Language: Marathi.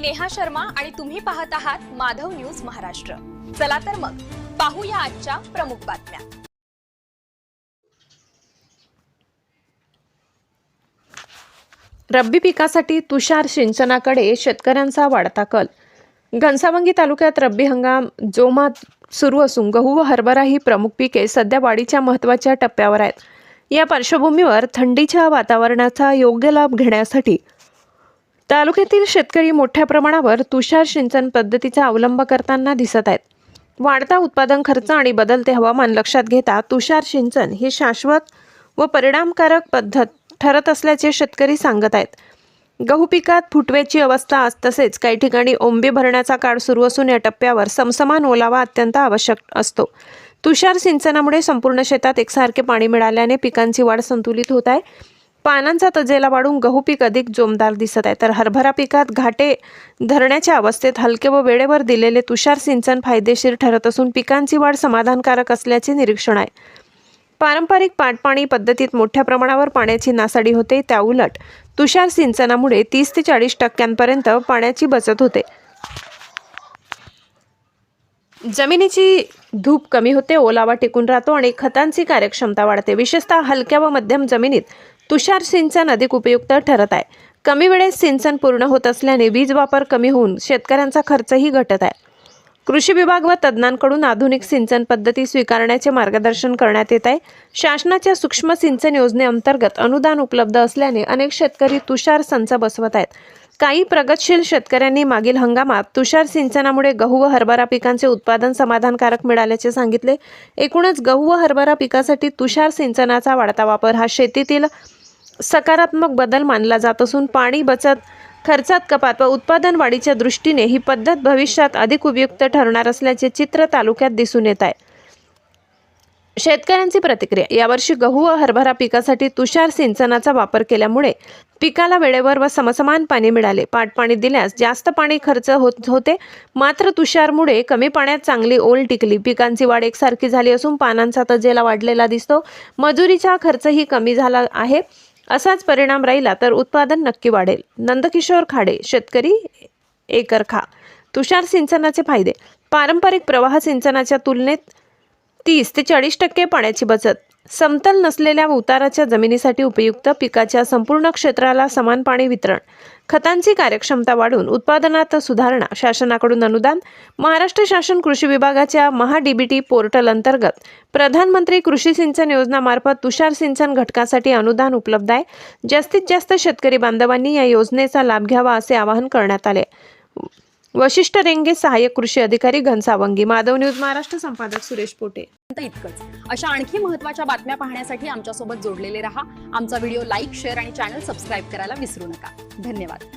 मी नेहा शर्मा आणि तुम्ही पाहत आहात माधव न्यूज महाराष्ट्र. चला तर मग पाहूया आजच्या प्रमुख बातम्या. रब्बी पिकासाठी तुषार सिंचनाकडे शेतकऱ्यांचा वाढता कल. घनसावंगी तालुक्यात रब्बी हंगाम जोमात सुरू असून गहू व हरभरा ही प्रमुख पिके सध्या वाढीच्या महत्त्वाच्या टप्प्यावर आहेत. या पार्श्वभूमीवर थंडीच्या वातावरणाचा योग्य लाभ घेण्यासाठी तालुक्यातील शेतकरी मोठ्या प्रमाणावर तुषार सिंचन पद्धतीचा अवलंब करताना दिसत आहेत. वाढता उत्पादन खर्च आणि बदलते हवामान लक्षात घेता तुषार सिंचन ही शाश्वत व परिणामकारक पद्धत ठरत असल्याचे शेतकरी सांगत आहेत. गहू पिकात फुटव्याची अवस्था आज तसेच काही ठिकाणी ओंबे भरण्याचा काळ सुरू असून या टप्प्यावर समसमान ओलावा अत्यंत आवश्यक असतो. तुषार सिंचनामुळे संपूर्ण शेतात एकसारखे पाणी मिळाल्याने पिकांची वाढ संतुलित होत आहे. पानांचा तजेला वाढून गहू पीक अधिक जोमदार दिसत आहे. तर हरभरा पिकात घाटे धरण्याच्या अवस्थेत हलके व वेळेवर दिलेले तुषार सिंचन फायदेशीर ठरत असून पिकांची वाढ समाधानकारक असल्याचे निरीक्षण आहे. पारंपरिक पाटपाणी पद्धतीत मोठ्या प्रमाणावर पाण्याची नासाडी होते. त्याउलट तुषार सिंचनामुळे तीस ते चाळीस टक्क्यांपर्यंत पाण्याची बचत होते. जमिनीची धूप कमी होते ओलावा टिकून राहतो आणि खतांची कार्यक्षमता वाढते. विशेषतः हलक्या व मध्यम जमिनीत तुषार सिंचन अधिक उपयुक्त ठरत आहे. कमी वेळेत सिंचन पूर्ण होत असल्याने वीज वापर कमी होऊन शेतकऱ्यांचा खर्चही घटत आहे. कृषी विभाग व तज्ज्ञांकडून आधुनिक सिंचन पद्धती स्वीकारण्याचे मार्गदर्शन करण्यात येत आहे. शासनाच्या सूक्ष्म सिंचन योजनेअंतर्गत अनुदान उपलब्ध असल्याने अनेक शेतकरी तुषार संच बसवत आहेत. काही प्रगतशील शेतकऱ्यांनी मागील हंगामात तुषार सिंचनामुळे गहू व हरभरा पिकांचे उत्पादन समाधानकारक मिळाल्याचे सांगितले. एकूणच गहू व हरभरा पिकासाठी तुषार सिंचनाचा वाढता वापर हा शेतीतील सकारात्मक बदल मानला जात असून पाणी बचत खर्चात कपात व उत्पादन वाढीच्या दृष्टीने ही पद्धत भविष्यात अधिक उपयुक्त ठरणार असल्याचे चित्र तालुक्यात दिसून येत आहे. शेतकऱ्यांची प्रतिक्रिया. यावर्षी गहू व हरभरा पिकासाठी तुषार सिंचनाचा वापर केल्यामुळे पिकाला वेळेवर व समसमान पाणी मिळाले. पाटपाणी दिल्यास जास्त पाणी खर्च होत होते. मात्र तुषारमुळे कमी पाण्यात चांगली ओल टिकली. पिकांची वाढ एकसारखी झाली असून पानांचा तजेला वाढलेला दिसतो. मजुरीचा खर्चही कमी झाला आहे. असाच परिणाम राहिला तर उत्पादन नक्की वाढेल. नंदकिशोर खाडे शेतकरी एकर खा तुषार सिंचनाचे फायदे. पारंपरिक प्रवाह सिंचनाच्या तुलनेत तीस ते चाळीस टक्के पाण्याची बचत. समतल नसलेल्या उताराच्या जमिनीसाठी उपयुक्त पिकाच्या संपूर्ण क्षेत्राला समान पाणी वितरण. खतांची कार्यक्षमता वाढून उत्पादनात सुधारणा शासनाकडून अनुदान महाराष्ट्र शासन कृषी विभागाच्या महाडीबीटी पोर्टल अंतर्गत प्रधानमंत्री कृषी सिंचन योजनामार्फत तुषार सिंचन घटकासाठी अनुदान उपलब्ध आहे. जास्तीत जास्त शेतकरी बांधवांनी या योजनेचा लाभ घ्यावा असे आवाहन करण्यात आले. वशिष्ठ रेंगे सहाय्यक कृषी अधिकारी घनसावंगी. माधव न्यूज महाराष्ट्र संपादक सुरेश पोटे. तर इतकंच. अशा आणखी महत्त्वाच्या बातम्या पाहण्यासाठी आमच्यासोबत जोडलेले रहा. आमचा व्हिडिओ लाईक शेअर आणि चॅनल सबस्क्राईब करायला विसरू नका. धन्यवाद.